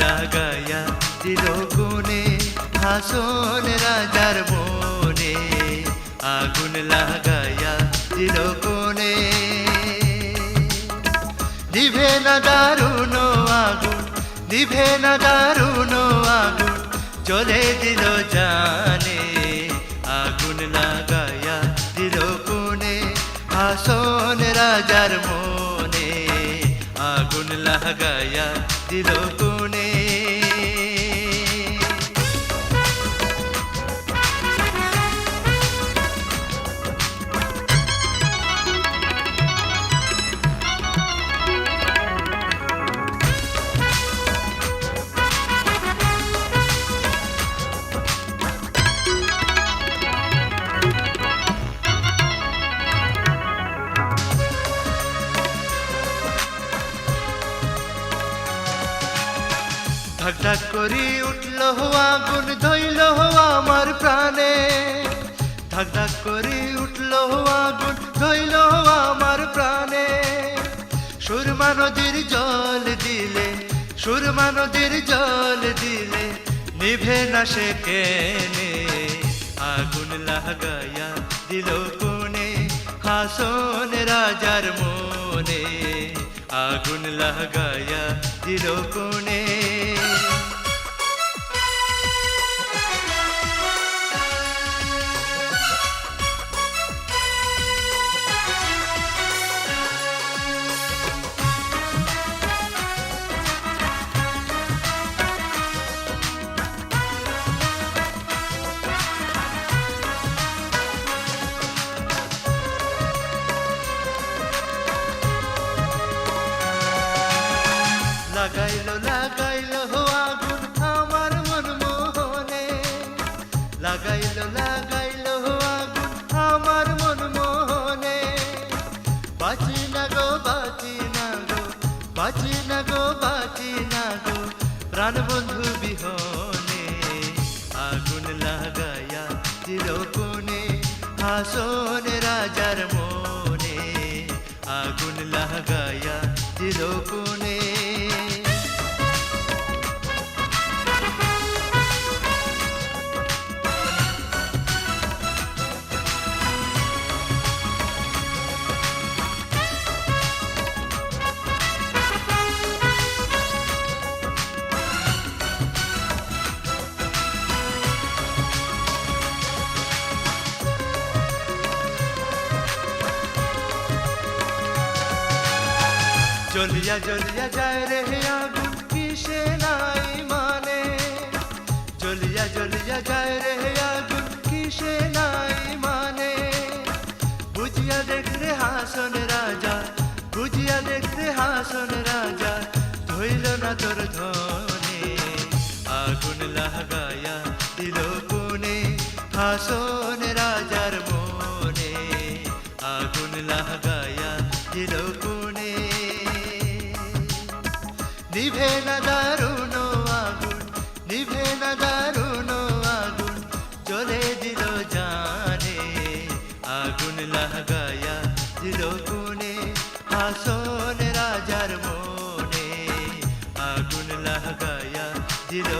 লাগাইয়া দিল হাসন রাজার মনে, আগুন না দারুণ আগুন, নিভে না দারুণ আগুন, চলে দিল জানে, আগুন লাগাইয়া দিল হাসন রাজার মনে। লাগাইয়া দিল কোনে ঢাক করি উঠল আগুন ধইল আমার প্রাণে। ঢাক করি উঠল আগুন ধইল আমার প্রাণে। সুরমা নদীর জল দিলে, সুরমা নদীর জল দিলে, নিভে না সে কেনে। আগুন লাগাইয়া দিল কোনে হাসন রাজার মনে। আগুন লাগাইয়া দিল কোনে লাগাইলো লাগাইলো আগুন আমার মন মোহনে লাগাইলো লাগাইলো আগুন আমার মন মোহনে বাঁচি না গো, বাঁচি না গো, বাঁচি না গো, বাঁচি না গো প্রাণ বন্ধু বিহনে। আগুন লাগাইয়া দিল কোনে হাসন জ্বলিয়া জ্বলিয়া যায় রে আগুন, কিসে নাই মানে? জ্বলিয়া জ্বলিয়া যায় রে আগুন, কিসে নাই মানে? বুঝিয়া দেখ রে হাসন রাজা, বুঝিয়া দেখ রে হাসন রাজা, ধইল না তোর ধনে। আগুন লাগাইয়া দিল কোনে হাসন রাজার মনে। আগুন লাগাইয়া দিল কোনে নিভে দারুণ আগুন নিভে দারুণ আগুন চলে দিল জানে। আগুন লাগায়া দিল গুনে হাসন রাজার মনে। আগুন লাগায়া দিল